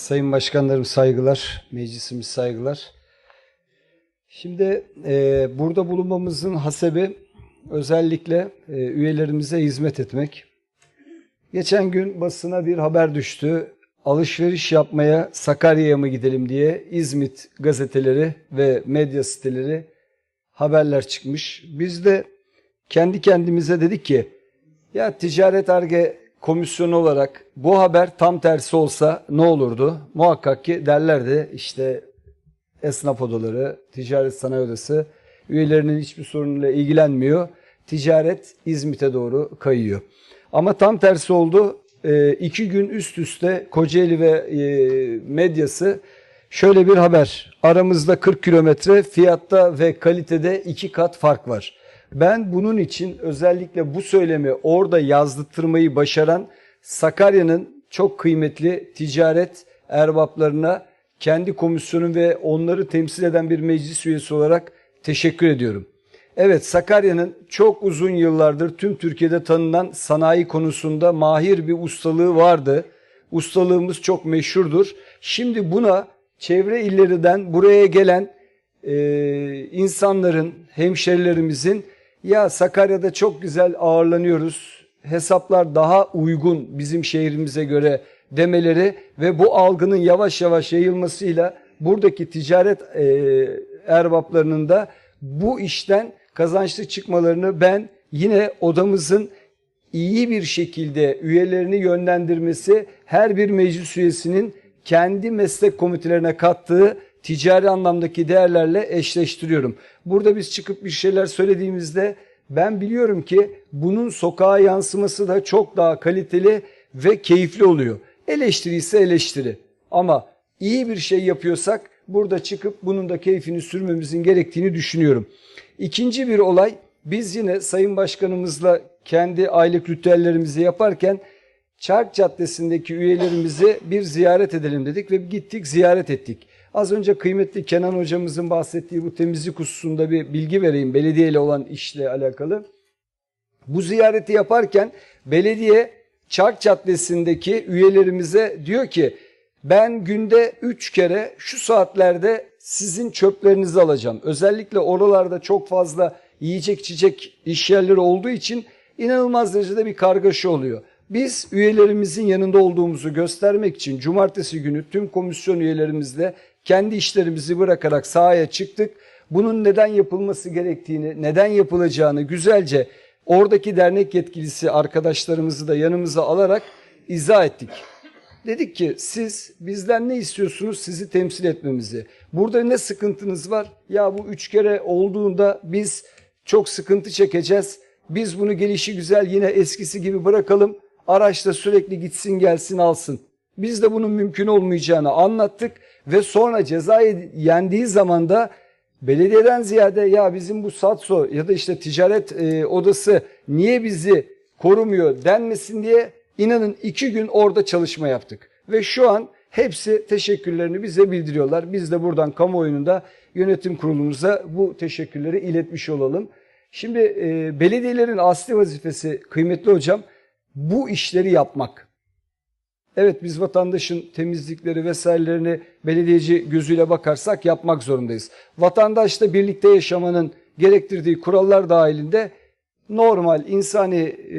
Sayın Başkanlarım saygılar, meclisimiz saygılar. Şimdi e, burada bulunmamızın hasebi özellikle e, üyelerimize hizmet etmek. Geçen gün basına bir haber düştü. Alışveriş yapmaya Sakarya'ya mı gidelim diye İzmit gazeteleri ve medya siteleri haberler çıkmış. Biz de kendi kendimize dedik ki ya ticaret arge komisyonu olarak bu haber tam tersi olsa ne olurdu? Muhakkak ki derlerdi işte esnaf odaları, ticaret sanayi odası üyelerinin hiçbir sorunuyla ilgilenmiyor. Ticaret İzmit'e doğru kayıyor. Ama tam tersi oldu. E, iki gün üst üste Kocaeli ve e, medyası şöyle bir haber. Aramızda 40 kilometre fiyatta ve kalitede iki kat fark var. Ben bunun için özellikle bu söylemi orada yazdırtmayı başaran Sakarya'nın çok kıymetli ticaret erbaplarına kendi komisyonum ve onları temsil eden bir meclis üyesi olarak teşekkür ediyorum. Evet Sakarya'nın çok uzun yıllardır tüm Türkiye'de tanınan sanayi konusunda mahir bir ustalığı vardı. Ustalığımız çok meşhurdur. Şimdi buna çevre illerinden buraya gelen e, insanların, hemşerilerimizin ya Sakarya'da çok güzel ağırlanıyoruz, hesaplar daha uygun bizim şehrimize göre demeleri ve bu algının yavaş yavaş yayılmasıyla buradaki ticaret e, erbaplarının da bu işten kazançlı çıkmalarını ben yine odamızın iyi bir şekilde üyelerini yönlendirmesi her bir meclis üyesinin kendi meslek komitelerine kattığı ticari anlamdaki değerlerle eşleştiriyorum. Burada biz çıkıp bir şeyler söylediğimizde ben biliyorum ki bunun sokağa yansıması da çok daha kaliteli ve keyifli oluyor. Eleştiri ise eleştiri. Ama iyi bir şey yapıyorsak burada çıkıp bunun da keyfini sürmemizin gerektiğini düşünüyorum. İkinci bir olay biz yine Sayın Başkanımızla kendi aylık ritüellerimizi yaparken Çark Caddesi'ndeki üyelerimizi bir ziyaret edelim dedik ve gittik ziyaret ettik. Az önce kıymetli Kenan hocamızın bahsettiği bu temizlik hususunda bir bilgi vereyim belediye ile olan işle alakalı. Bu ziyareti yaparken belediye Çark Caddesi'ndeki üyelerimize diyor ki ben günde 3 kere şu saatlerde sizin çöplerinizi alacağım. Özellikle oralarda çok fazla yiyecek içecek iş yerleri olduğu için inanılmaz derecede bir kargaşa oluyor. Biz üyelerimizin yanında olduğumuzu göstermek için cumartesi günü tüm komisyon üyelerimizle kendi işlerimizi bırakarak sahaya çıktık. Bunun neden yapılması gerektiğini, neden yapılacağını güzelce oradaki dernek yetkilisi arkadaşlarımızı da yanımıza alarak izah ettik. Dedik ki siz bizden ne istiyorsunuz sizi temsil etmemizi. Burada ne sıkıntınız var? Ya bu üç kere olduğunda biz çok sıkıntı çekeceğiz. Biz bunu gelişi güzel yine eskisi gibi bırakalım. Araçta sürekli gitsin gelsin alsın. Biz de bunun mümkün olmayacağını anlattık ve sonra cezayı yendiği zaman da belediyeden ziyade ya bizim bu SATSO ya da işte ticaret e, odası niye bizi korumuyor denmesin diye inanın iki gün orada çalışma yaptık. Ve şu an hepsi teşekkürlerini bize bildiriyorlar. Biz de buradan kamuoyunda yönetim kurulumuza bu teşekkürleri iletmiş olalım. Şimdi e, belediyelerin asli vazifesi kıymetli hocam bu işleri yapmak. Evet biz vatandaşın temizlikleri vesairelerini belediyeci gözüyle bakarsak yapmak zorundayız. Vatandaşla birlikte yaşamanın gerektirdiği kurallar dahilinde normal insani e,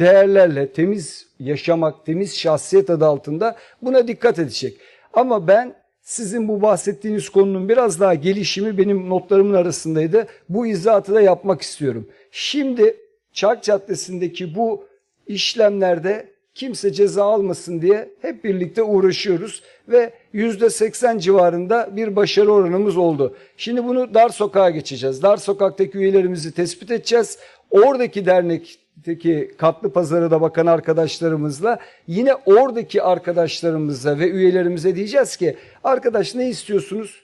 değerlerle temiz yaşamak, temiz şahsiyet adı altında buna dikkat edecek. Ama ben sizin bu bahsettiğiniz konunun biraz daha gelişimi benim notlarımın arasındaydı. Bu izahatı da yapmak istiyorum. Şimdi Çark Caddesi'ndeki bu işlemlerde kimse ceza almasın diye hep birlikte uğraşıyoruz ve %80 civarında bir başarı oranımız oldu. Şimdi bunu dar sokağa geçeceğiz. Dar sokaktaki üyelerimizi tespit edeceğiz. Oradaki dernekteki katlı pazarı da bakan arkadaşlarımızla yine oradaki arkadaşlarımıza ve üyelerimize diyeceğiz ki arkadaş ne istiyorsunuz?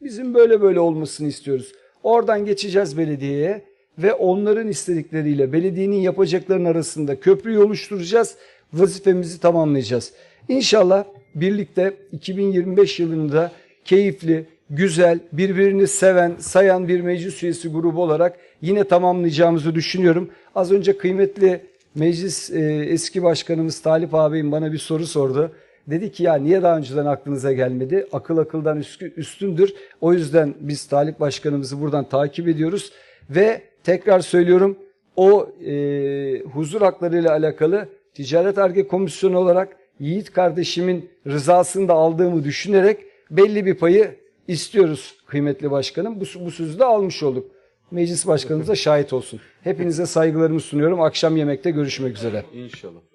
Bizim böyle böyle olmasını istiyoruz. Oradan geçeceğiz belediyeye ve onların istedikleriyle belediyenin yapacaklarının arasında köprüyü oluşturacağız. Vazifemizi tamamlayacağız. İnşallah birlikte 2025 yılında keyifli, güzel, birbirini seven, sayan bir meclis üyesi grubu olarak yine tamamlayacağımızı düşünüyorum. Az önce kıymetli meclis e, eski başkanımız Talip ağabeyim bana bir soru sordu. Dedi ki ya niye daha önceden aklınıza gelmedi? Akıl akıldan üstündür. O yüzden biz Talip Başkanımızı buradan takip ediyoruz. Ve tekrar söylüyorum o e, huzur hakları ile alakalı Ticaret Arge Komisyonu olarak Yiğit kardeşimin rızasını da aldığımı düşünerek belli bir payı istiyoruz kıymetli başkanım. Bu, bu sözü de almış olduk. Meclis başkanımız da şahit olsun. Hepinize saygılarımı sunuyorum. Akşam yemekte görüşmek üzere. İnşallah.